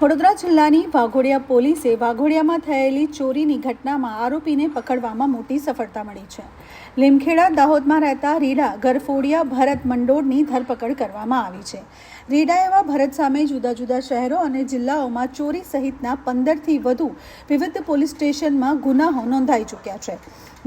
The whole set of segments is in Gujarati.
વડોદરા જિલ્લાની વાઘોડિયા પોલીસે વાઘોડિયામાં થયેલી ચોરીની ઘટનામાં આરોપીને પકડવામાં મોટી સફળતા મળી છે. લીમખેડા, દાહોદમાં રહેતા રીડા ગરફોડિયા ભરત મંડોળની ધરપકડ કરવામાં આવી છે. રીડા એવા ભરત સામે જુદા જુદા શહેરો અને જિલ્લાઓમાં ચોરી સહિતના પંદરથી વધુ વિવિધ પોલીસ સ્ટેશનમાં ગુનાઓ નોંધાઈ ચૂક્યા છે.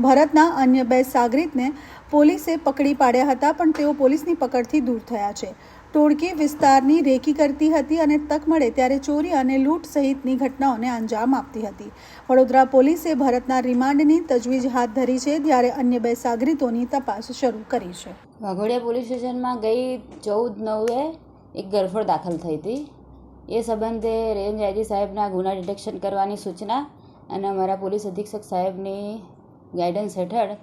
ભરતના અન્ય બે સાગરીતને પોલીસે પકડી પાડ્યા હતા, પણ તેઓ પોલીસની પકડથી દૂર થયા છે. ટોળકી વિસ્તારની રેકી કરતી હતી અને તક મળે ત્યારે ચોરી અને લૂંટ સહિતની ઘટનાઓને અંજામ આપતી હતી. વડોદરા પોલીસે ભરતના રિમાન્ડની તજવીજ હાથ ધરી છે જ્યારે અન્ય બે સાગરીતોની તપાસ શરૂ કરી છે. વાઘોડિયા પોલીસ સ્ટેશનમાં ગઈ ચૌદ નવે એક ગરફડ દાખલ થઈ હતી. એ સંબંધે રેન્જ આઈજી સાહેબના ગુના ડિટેક્શન કરવાની સૂચના અને અમારા પોલીસ અધિક્ષક સાહેબની ગાઈડન્સ હેઠળ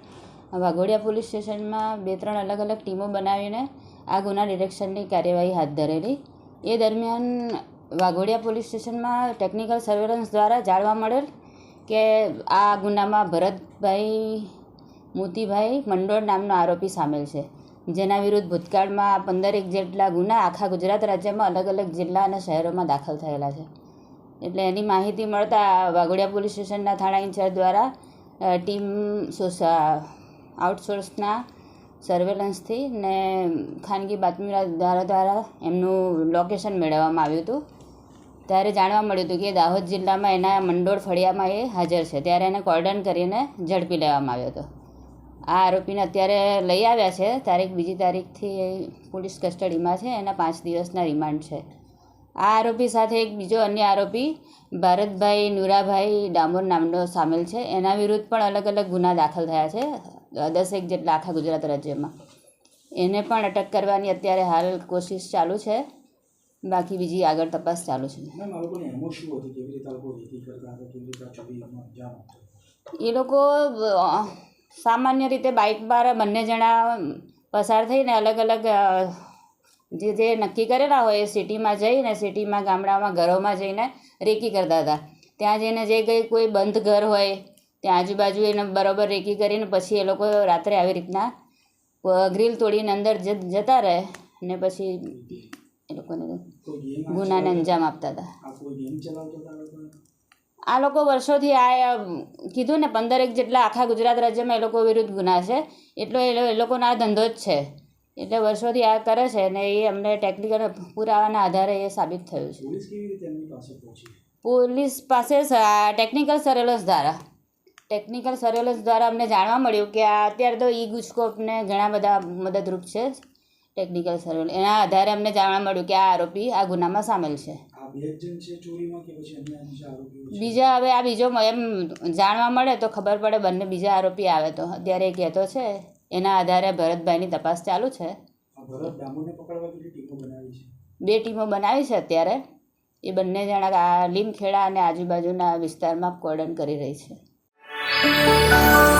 વાઘોડિયા પોલીસ સ્ટેશનમાં બે ત્રણ અલગ અલગ ટીમો બનાવીને આ ગુના ડિટેક્શનની કાર્યવાહી હાથ ધરેલી. એ દરમિયાન વાઘોડિયા પોલીસ સ્ટેશનમાં ટેકનિકલ સર્વેલન્સ દ્વારા જાણવા મળેલ કે આ ગુનામાં ભરતભાઈ, મોતીભાઈ મંડોળ નામનો આરોપી સામેલ છે. જેના વિરુદ્ધ ભૂતકાળમાં પંદરેક જેટલા ગુના આખા ગુજરાત રાજ્યમાં અલગ અલગ જિલ્લા અને શહેરોમાં દાખલ થયેલા છે. એટલે એની માહિતી મળતા વાઘોડિયા પોલીસ સ્ટેશનના થાણા ઇન્ચાર્જ દ્વારા ટીમ સોસા આઉટસોર્સના સર્વેલન્સથી ને ખાનગી બાતમીદારો દ્વારા એમનું લોકેશન મેળવવામાં આવ્યું હતું. ત્યારે જાણવા મળ્યું હતું કે દાહોદ જિલ્લામાં એના મંડોળ ફળિયામાં એ હાજર છે. ત્યારે એને કોર્ડન કરીને ઝડપી લેવામાં આવ્યો હતો. આ આરોપીને અત્યારે લઈ આવ્યા છે. તારીખ બીજી તારીખથી પોલીસ કસ્ટડીમાં છે. એના પાંચ દિવસના રિમાન્ડ છે. આ આરોપી સાથે એક બીજો અન્ય આરોપી, ભારતભાઈ નુરાભાઈ ડામોર નામનો સામેલ છે. એના વિરુદ્ધ પણ અલગ અલગ ગુના દાખલ થયા છે. દસેક જેટલા આખા ગુજરાત રાજ્યમાં. એને પણ અટક કરવાની અત્યારે હાલ કોશિશ ચાલુ છે. બાકી બીજી આગળ તપાસ ચાલુ છે. એ લોકો સામાન્ય રીતે બાઇક પર બંને જણા પસાર થઈને અલગ અલગ જે જે નક્કી કરેલા હોય એ સિટીમાં જઈને સિટીમાં ગામડામાં ઘરોમાં જઈને રેકી કરતા હતા. ત્યાં જઈને જે કંઈ કોઈ બંધ ઘર હોય ત્યાં આજુબાજુ એને બરોબર રેકી કરીને પછી એ લોકો રાત્રે આવી રીતના ગ્રીલ તોડીને અંદર જતા રહે ને પછી એ લોકોને ગુનાને અંજામ આપતા હતા. આ લોકો? વર્ષોથી આ કીધું ને પંદરેક જેટલા આખા ગુજરાત રાજ્યમાં એ લોકો વિરુદ્ધ ગુના છે. એટલો એ લોકોનો આ ધંધો જ છે. એટલે વર્ષોથી આ કરે છે ને એ અમને ટેકનિકલ પુરાવાના આધારે એ સાબિત થયું છે. પોલીસ પાસે પહોંચી? પોલીસ પાસે ટેકનિકલ સર્વેલન્સ દ્વારા ટેકનિકલ સર્વેલન્સ દ્વારા અમને જાણવા મળ્યું કે આ અત્યારે તો ઈ ગુજકોપને ઘણા બધા મદદરૂપ છે ટેકનિકલ સર્વેલન્સ એના આધારે અમને જાણવા મળ્યું કે આ આરોપી આ ગુનામાં સામેલ છે. બીજા હવે આ બીજો એમ જાણવા મળે તો ખબર પડે બંને બીજા આરોપી આવે તો. અત્યારે એ કહેતો છે એના આધારે ભરતભાઈની તપાસ ચાલુ છે? બે ટીમો બનાવી છે અત્યારે. એ બંને જણા આ લીમખેડા અને આજુબાજુના વિસ્તારમાં કોર્ડન કરી રહી છે. you.